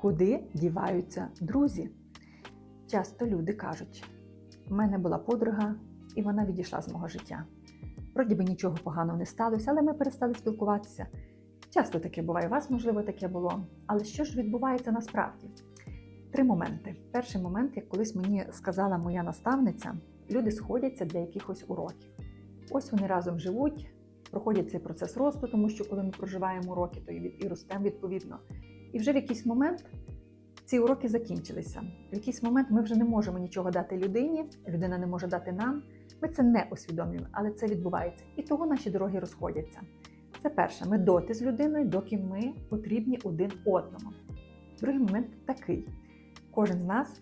Куди діваються друзі? Часто люди кажуть: у мене була подруга, і вона відійшла з мого життя. Вроді би нічого поганого не сталося, але ми перестали спілкуватися. Часто таке буває, у вас, можливо, таке було. Але що ж відбувається насправді? Три моменти. Перший момент, як колись мені сказала моя наставниця, люди сходяться для якихось уроків. Ось вони разом живуть, проходять цей процес росту, тому що коли ми проживаємо уроки, то і ростемо відповідно. І вже в якийсь момент ці уроки закінчилися. В якийсь момент ми вже не можемо нічого дати людині, людина не може дати нам. Ми це не усвідомлюємо, але це відбувається. І того наші дороги розходяться. Це перше, ми доти з людиною, доки ми потрібні один одному. Другий момент такий: кожен з нас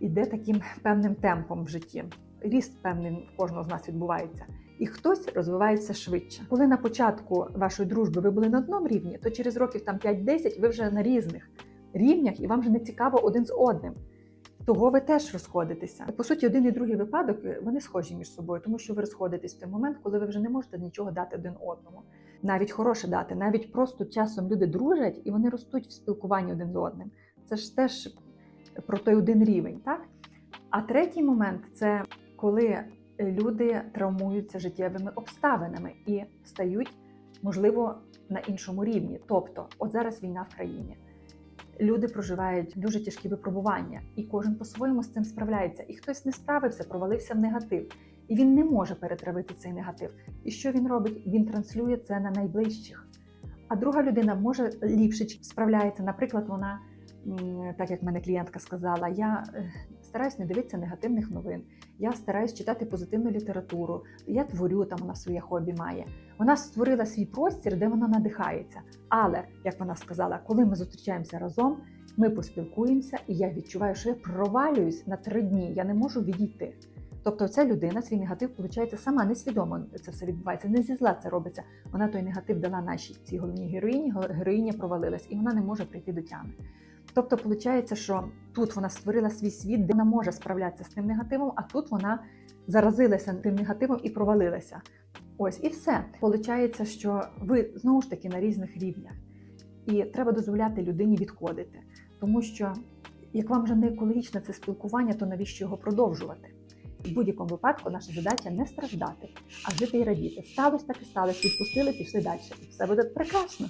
іде таким певним темпом в житті. Ріст певний в кожного з нас відбувається. І хтось розвивається швидше. Коли на початку вашої дружби ви були на одному рівні, то через років там 5-10 ви вже на різних рівнях, і вам вже не цікаво один з одним. Того ви теж розходитеся. По суті, один і другий випадок е, вони схожі між собою, тому що ви розходитесь в той момент, коли ви вже не можете нічого дати один одному. Навіть хороше дати, навіть просто часом люди дружать і вони ростуть в спілкуванні один з одним. Це ж теж про той один рівень, так? А третій момент це коли люди травмуються життєвими обставинами і стають, можливо, на іншому рівні. Тобто, от зараз війна в країні. Люди проживають дуже тяжкі випробування, і кожен по-своєму з цим справляється. І хтось не справився, провалився в негатив, і він не може перетравити цей негатив. І що він робить? Він транслює це на найближчих. А друга людина може ліпше справляється. Наприклад, вона, так як мене клієнтка сказала, я е, стараюсь не дивитися негативних новин. Я стараюсь читати позитивну літературу. Я творю там, вона своє хобі має. Вона створила свій простір, де вона надихається. Але, як вона сказала, коли ми зустрічаємося разом, ми поспілкуємося, і я відчуваю, що я провалююсь на три дні. Я не можу відійти. Тобто, ця людина свій негатив, виходить, сама несвідомо це все відбувається. Не зі зла це робиться. Вона той негатив дала нашій цій головній героїні. Героїня провалилась, і вона не може прийти до тями. Тобто, виходить, що тут вона створила свій світ, де вона може справлятися з тим негативом, а тут вона заразилася тим негативом і провалилася. Ось і все. Получається, що ви знову ж таки на різних рівнях. І треба дозволяти людині відходити. Тому що як вам вже не екологічне це спілкування, то навіщо його продовжувати? В будь-якому випадку наша задача не страждати, а жити і радіти. Сталося так і сталося, відпустили, пішли далі. І все буде прекрасно.